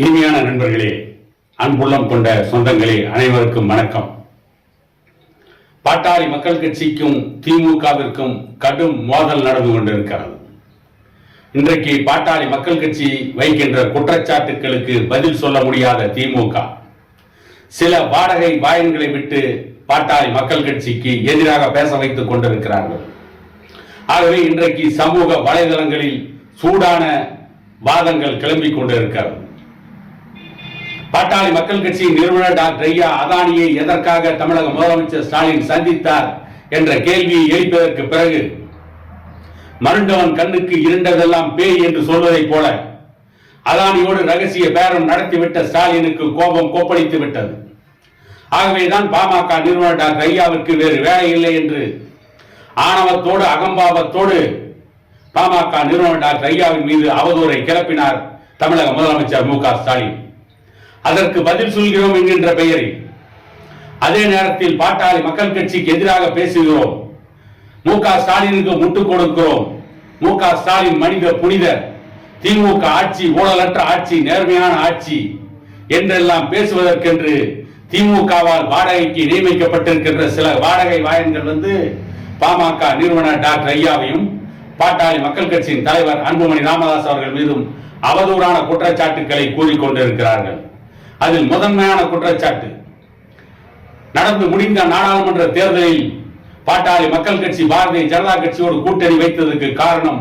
இனிமையான நண்பர்களே அன்புள்ளம் கொண்ட சொந்தங்களே அனைவருக்கும் வணக்கம். பாட்டாளி மக்கள் கட்சிக்கும் திமுகவிற்கும் கடும் மோதல் நடந்து கொண்டிருக்கிறது. இன்றைக்கு பாட்டாளி மக்கள் கட்சி வைக்கின்ற குற்றச்சாட்டுகளுக்கு பதில் சொல்ல முடியாத திமுக. சில வாடகை வாயன்களை விட்டு பாட்டாளி மக்கள் கட்சிக்கு எதிராக பேச வைத்துக் கொண்டிருக்கிறார்கள். ஆகவே இன்றைக்கு சமூக வலைதளங்களில் சூடான வாதங்கள் கிளம்பிக் கொண்டிருக்கிறது. பாட்டாளி மக்கள் கட்சி நிறுவனர் டாக்டர் ஐயா அதானியை எதற்காக தமிழக முதலமைச்சர் ஸ்டாலின் சந்தித்தார் என்ற கேள்வியை எழுப்பதற்கு பிறகு மருண்டவன் கண்ணுக்கு இருண்டதெல்லாம் பேய் என்று சொல்வதைப் போல. அதானியோடு ரகசிய பேரம் நடத்திவிட்ட ஸ்டாலினுக்கு கோபம் கோப்பளித்து விட்டது. ஆகவேதான் பாமக நிறுவனர் டாக்டர் ஐயாவிற்கு வேறு வேலை இல்லை என்று ஆணவத்தோடு அகம்பாவத்தோடு பாமக நிறுவனர் டாக்டர் ஐயாவின் மீது அவதூறை கிளப்பினார் தமிழக முதலமைச்சர் மு க ஸ்டாலின். அதற்கு பதில் சொல்கிறோம் என்கின்ற பெயரில். அதே நேரத்தில் பாட்டாளி மக்கள் கட்சிக்கு எதிராக பேசுகிறோம். மு க ஸ்டாலினுக்கு முட்டுக் கொடுக்கிறோம். மு க ஸ்டாலின் மனித புனிதர். திமுக ஆட்சி ஊழலற்ற ஆட்சி நேர்மையான ஆட்சி என்றெல்லாம் பேசுவதற்கென்று திமுகவால் வாடகைக்கு நியமிக்கப்பட்டிருக்கின்ற சில வாடகை வாயன்கள் வந்து பாமக நிறுவனர் டாக்டர் ஐயாவையும் பாட்டாளி மக்கள் கட்சியின் தலைவர் அன்புமணி ராமதாஸ் அவர்கள் மீதும் அவதூறான குற்றச்சாட்டுக்களை கூறிக்கொண்டிருக்கிறார்கள். அதில் முதன்மையான குற்றச்சாட்டு. நடந்து முடிந்த நாடாளுமன்ற தேர்தலில் பாட்டாளி மக்கள் கட்சி பாரதிய ஜனதா கட்சியோடு கூட்டணி வைத்ததற்கு காரணம்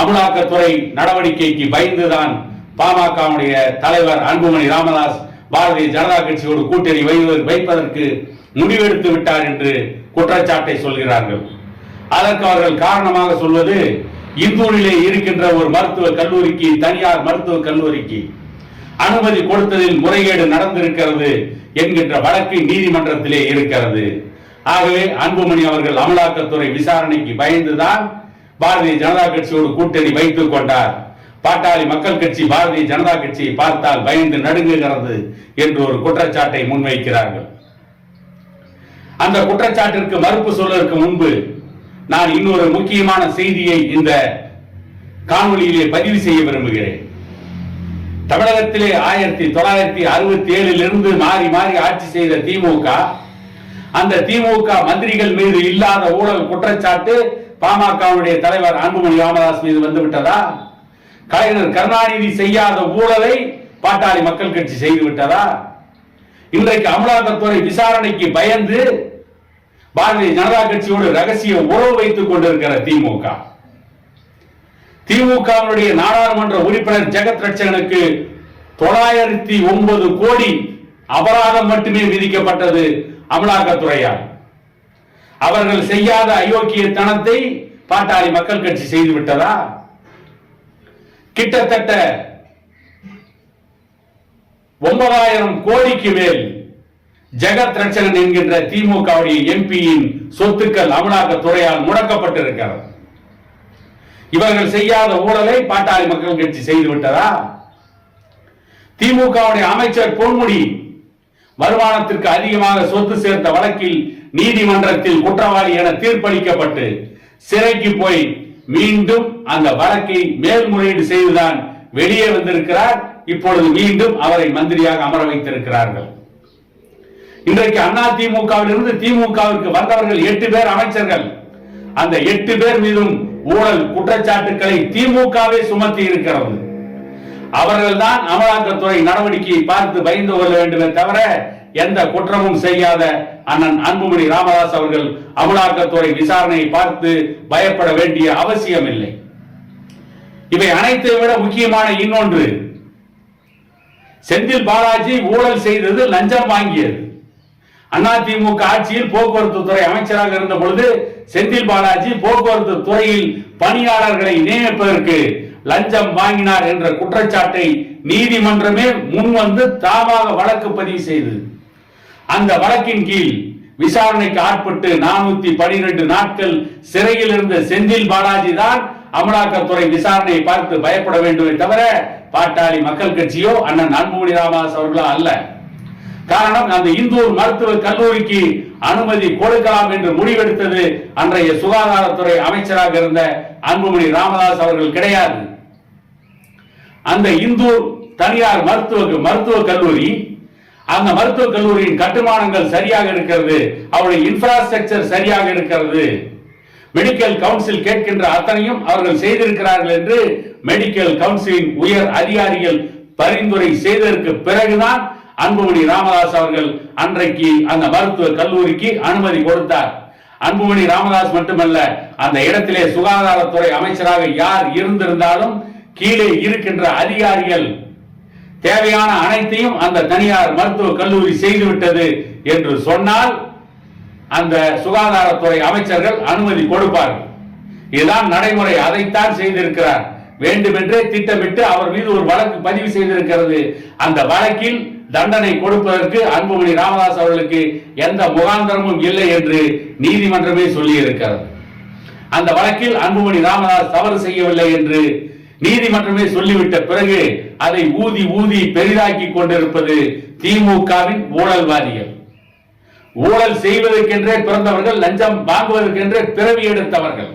அமலாக்கத்துறை நடவடிக்கைக்கு பயந்துதான் பாமகவுடைய தலைவர் அன்புமணி ராமதாஸ் பாரதிய ஜனதா கட்சியோடு கூட்டணி வைப்பதற்கு முடிவெடுத்து விட்டார் என்று குற்றச்சாட்டை சொல்கிறார்கள். அதற்கு அவர்கள் காரணமாக சொல்வது இந்தூரிலே இருக்கின்ற ஒரு மருத்துவ கல்லூரிக்கு தனியார் மருத்துவ கல்லூரிக்கு அனுமதி கொடுத்ததில் முறைகேடு நடந்திருக்கிறது என்கின்ற வழக்கு நீதிமன்றத்திலே இருக்கிறது. ஆகவே அன்புமணி அவர்கள் அமலாக்கத்துறை விசாரணைக்கு பயந்துதான் பாரதிய ஜனதா கட்சியோடு கூட்டணி வைத்துக் கொண்டார். பாட்டாளி மக்கள் கட்சி பாரதிய ஜனதா கட்சியை பார்த்தால் பயந்து நடுங்குகிறது என்று ஒரு குற்றச்சாட்டை முன்வைக்கிறார்கள். அந்த குற்றச்சாட்டிற்கு மறுப்பு சொல்வதற்கு முன்பு நான் இன்னொரு முக்கியமான செய்தியை இந்த காணொலியிலே பதிவு செய்ய விரும்புகிறேன். தமிழகத்திலே ஆயிரத்தி தொள்ளாயிரத்தி அறுபத்தி ஏழில் இருந்து மாறி மாறி ஆட்சி செய்த திமுக அந்த திமுக மந்திரிகள் மீது இல்லாத ஊழல் குற்றச்சாட்டு பாமகவுடைய தலைவர் அன்புமணி ராமதாஸ் மீது வந்துவிட்டதா கலைஞர் கருணாநிதி செய்யாத ஊழலை பாட்டாளி மக்கள் கட்சி செய்து விட்டதா? இன்றைக்கு அமலாக்கத்துறை விசாரணைக்கு பயந்து பாரதிய ஜனதா கட்சியோடு ரகசிய உறவு வைத்துக் கொண்டிருக்கிற திமுக. திமுகவினுடைய நாடாளுமன்ற உறுப்பினர் ஜெகத் ரட்சகனுக்கு தொள்ளாயிரத்தி ஒன்பது கோடி அபராதம் மட்டுமே விதிக்கப்பட்டது அமலாக்கத்துறையால். அவர்கள் செய்யாத அயோக்கியத்தனத்தை பாட்டாளி மக்கள் கட்சி செய்து விட்டதா? கிட்டத்தட்ட ஒன்பதாயிரம் கோடிக்கு மேல் ஜெகத் ரட்சகன் என்கின்ற திமுகவுடைய எம்பியின் சொத்துக்கள் அமலாக்கத்துறையால் முடக்கப்பட்டிருக்கிறது. இவர்கள் செய்யாத ஊழலை பாட்டாளி மக்கள் கட்சி செய்து விட்டதா? திமுகவுடைய அமைச்சர் பொன்முடி வருமானத்திற்கு அதிகமாக சொத்து சேர்த்த வழக்கில் நீதிமன்றத்தில் குற்றவாளி என தீர்ப்பளிக்கப்பட்டு சிறைக்கு போய் மீண்டும் அந்த வழக்கை மேல்முறையீடு செய்துதான் வெளியே வந்திருக்கிறார். இப்பொழுது மீண்டும் அவரை மந்திரியாக அமர வைத்திருக்கிறார்கள். இன்றைக்கு அண்ணா திமுகவிலிருந்து திமுகவிற்கு வந்தவர்கள் எட்டு பேர் அமைச்சர்கள். அந்த எட்டு பேர் மீதும் ஊழல் குற்றச்சாட்டுக்களை திமுகவே சுமத்தி இருக்கிறது. அவர்கள் தான் அமலாக்கத்துறை நடவடிக்கையை பார்த்து பயந்து கொள்ள வேண்டுமே தவிர எந்த குற்றமும் செய்யாத அண்ணன் அன்புமணி ராமதாஸ் அவர்கள் அமலாக்கத்துறை விசாரணையை பார்த்து பயப்பட வேண்டிய அவசியம் இல்லை இவை அனைத்தை விட முக்கியமான இன்னொன்று. செந்தில் பாலாஜி ஊழல் செய்தது லஞ்சம் வாங்கியது. அதிமுக ஆட்சியில் போக்குவரத்து துறை அமைச்சராக இருந்த பொழுது செந்தில் பாலாஜி போக்குவரத்து துறையில் பணியாளர்களை நியமிப்பதற்கு லஞ்சம் வாங்கினார் என்ற குற்றச்சாட்டை நீதிமன்றமே முன்வந்து தாமாக வழக்கு பதிவு செய்தது. அந்த வழக்கின் கீழ் விசாரணைக்கு ஆட்பட்டு நானூத்தி பனிரெண்டு நாட்கள் சிறையில் இருந்த செந்தில் பாலாஜி தான் அமலாக்கத்துறை விசாரணையை பார்த்து பயப்பட வேண்டுமே தவிர பாட்டாளி மக்கள் கட்சியோ அண்ணன் அன்புமணி ராமதாஸ் அவர்களோ அல்ல. காரணம் அந்த இந்தூர் மருத்துவ கல்லூரிக்கு அனுமதி கொடுக்கலாம் என்று முடிவெடுத்தது அன்றைய சுகாதாரத்துறை அமைச்சராக இருந்த அன்புமணி ராமதாஸ் அவர்கள் கிடையாது. அந்த இந்தூர் தனியார் மருத்துவ மருத்துவக் கல்லூரி அந்த மருத்துவக் கல்லூரியின் கட்டுமானங்கள் சரியாக இருக்கிறது அவருடைய இன்ஃப்ராஸ்ட்ரக்சர் சரியாக இருக்கிறது. மெடிக்கல் கவுன்சில் கேட்கின்ற அத்தனையும் அவர்கள் செய்திருக்கிறார்கள் என்று மெடிக்கல் கவுன்சிலின் உயர் அதிகாரிகள் பரிந்துரை செய்ததற்கு பிறகுதான் அன்புமணி ராமதாஸ் அவர்கள் அன்றைக்கு அந்த மருத்துவ கல்லூரிக்கு அனுமதி கொடுத்தார். அன்புமணி ராமதாஸ் மட்டுமல்ல அந்த இடத்திலே சுகாதாரத்துறை அமைச்சராக யார் இருந்திருந்தாலும் கீழே இருக்கின்ற அதிகாரிகள் தேவையான அனைத்தையும் அந்த தனியார் மருத்துவ கல்லூரி செய்துவிட்டது என்று சொன்னால் அந்த சுகாதாரத்துறை அமைச்சர்கள் அனுமதி கொடுப்பார்கள். இதுதான் நடைமுறை அதைத்தான் செய்திருக்கிறார். வேண்டுமென்றே திட்டமிட்டு அவர் மீது ஒரு வழக்கு பதிவு செய்திருக்கிறது. அந்த வழக்கில் தண்டனை கொடுப்பதற்கு அன்புமணி ராமதாஸ் அவர்களுக்கு எந்த முகாந்திரமும் இல்லை என்று நீதிமன்றமே சொல்லி இருக்கிறது அந்த வழக்கில் அன்புமணி ராமதாஸ் தவறு செய்யவில்லை என்று நீதிமன்றமே சொல்லிவிட்ட பிறகு அதை ஊதி ஊதி பெரிதாக்கி கொண்டிருப்பது திமுகவின் ஊழல்வாதிகள். ஊழல் செய்வதற்கென்றே பிறந்தவர்கள் லஞ்சம் வாங்குவதற்கென்றே பிறவி எடுத்தவர்கள்.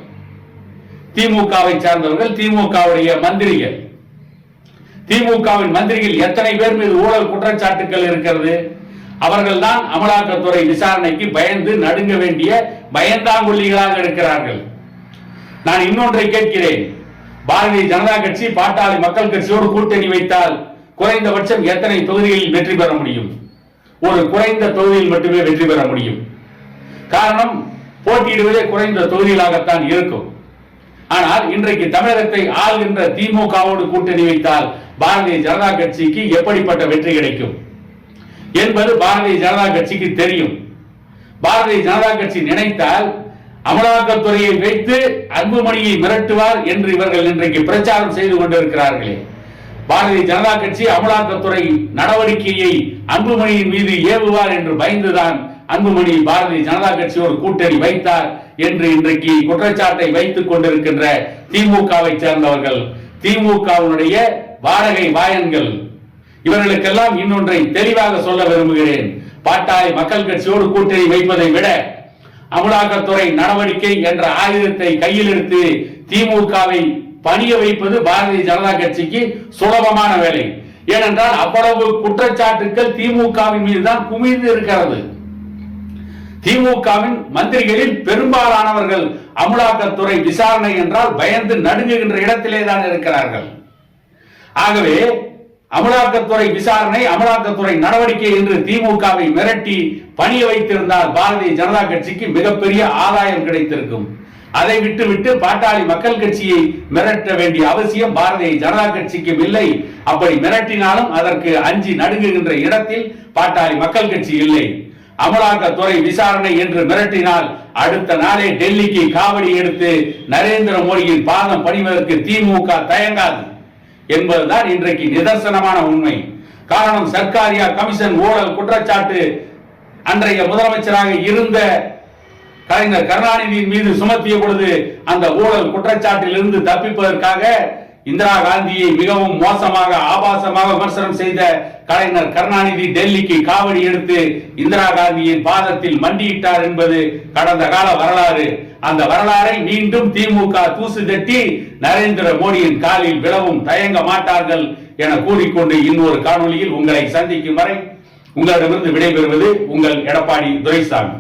திமுகவை சார்ந்தவர்கள் திமுகவுடைய மந்திரிகள். திமுகவின் மந்திரிகள் எத்தனை பேர் மீது ஊழல் குற்றச்சாட்டுகள் இருக்கிறது? அவர்கள் தான் அமலாக்கத்துறை விசாரணைக்கு பயந்து நடுங்க வேண்டிய பயந்தாங்குள்ளிகளாக இருக்கிறார்கள். நான் இன்னொன்றை கேட்கிறேன். பாரதிய ஜனதா கட்சி பாட்டாளி மக்கள் கட்சியோடு கூட்டணி வைத்தால் குறைந்தபட்சம் எத்தனை தொகுதிகளில் வெற்றி பெற முடியும்? ஒரு குறைந்த தொகுதியில் மட்டுமே வெற்றி பெற முடியும். காரணம் போட்டியிடுவதே குறைந்த தொகுதிகளாகத்தான் இருக்கும். ஆனால் இன்றைக்கு தமிழகத்தை ஆள்கின்ற திமுகவோடு கூட்டணி வைத்தால் பாரதிய ஜனதா கட்சிக்கு எப்படிப்பட்ட வெற்றி கிடைக்கும் என்பது பாரதிய ஜனதா கட்சிக்கு தெரியும். பாரதிய ஜனதா கட்சி நினைத்தால் அமலாக்கத்துறையை வைத்து அன்புமணியை மிரட்டுவார் என்று இவர்கள் இன்றைக்கு பிரச்சாரம் செய்து கொண்டிருக்கிறார்களே. பாரதிய ஜனதா கட்சி அமலாக்கத்துறை நடவடிக்கையை அன்புமணியின் மீது ஏவுவார் என்று பயந்துதான் அன்புமணி பாரதிய ஜனதா கட்சியோடு கூட்டணி வைத்தார் என்று இன்றைக்கு குற்றச்சாட்டை வைத்துக் கொண்டிருக்கின்ற திமுகவை சேர்ந்தவர்கள். திமுகவினுடைய வாடகை வாயன்கள். இவர்களுக்கெல்லாம் இன்னொன்றை தெளிவாக சொல்ல விரும்புகிறேன். பாட்டாளி மக்கள் கட்சியோடு கூட்டணி வைப்பதை விட அமலாக்கத்துறை நடவடிக்கை என்ற ஆயுதத்தை கையில் எடுத்து திமுகவை பணிய வைப்பது பாரதிய ஜனதா கட்சிக்கு சுலபமான வேலை. ஏனென்றால் அவ்வளவு குற்றச்சாட்டுகள் திமுகவின் மீது தான் குமிழ்ந்து இருக்கிறது. திமுகவின் மந்திரிகளில் பெரும்பாலானவர்கள் அமலாக்கத்துறை விசாரணை என்றால் பயந்து நடுங்குகின்ற இடத்திலே தான் இருக்கிறார்கள். ஆகவே அமலாக்கத்துறை விசாரணை அமலாக்கத்துறை நடவடிக்கை என்று திமுகவை மிரட்டி பணிய வைத்திருந்தால் பாரதிய ஜனதா கட்சிக்கு மிகப்பெரிய ஆதாயம் கிடைத்திருக்கும். அதை விட்டுவிட்டு பாட்டாளி மக்கள் கட்சியை மிரட்ட வேண்டிய அவசியம் பாரதிய ஜனதா கட்சிக்கும் இல்லை. அப்படி மிரட்டினாலும் அதற்கு அஞ்சி நடுங்குகின்ற இடத்தில் பாட்டாளி மக்கள் கட்சி இல்லை. அமலாக்கத்துறை விசாரணை என்று மிரட்டினால் அடுத்த நாளே டெல்லிக்கு காவடி எடுத்து நரேந்திர மோடியின் பாதம் பணிவதற்கு திமுக தயங்காது என்பதுதான் இன்றைக்கு நிதர்சனமான உண்மை. காரணம் சர்க்காரியா கமிஷன் ஊழல் குற்றச்சாட்டு. அன்றைய முதலமைச்சராக இருந்த கலைஞர் கருணாநிதியின் மீது சுமத்திய பொழுது அந்த ஊழல் குற்றச்சாட்டில் இருந்து தப்பிப்பதற்காக இந்திரா காந்தியை மிகவும் மோசமாக ஆபாசமாக விமர்சனம் செய்த கலைஞர் கருணாநிதி டெல்லிக்கு காவடி எடுத்து இந்திரா காந்தியின் பாதத்தில் மண்டியிட்டார் என்பது கடந்த கால வரலாறு. அந்த வரலாறை மீண்டும் திமுக தூசு தட்டி நரேந்திர மோடியின் காலில் விழவும் தயங்க மாட்டார்கள் என கூறிக்கொண்டு இன்னொரு காணொளியில் உங்களை சந்திக்கும் வரை உங்களிடமிருந்து விடைபெறுவது உங்கள் எடப்பாடி துரைசாமி.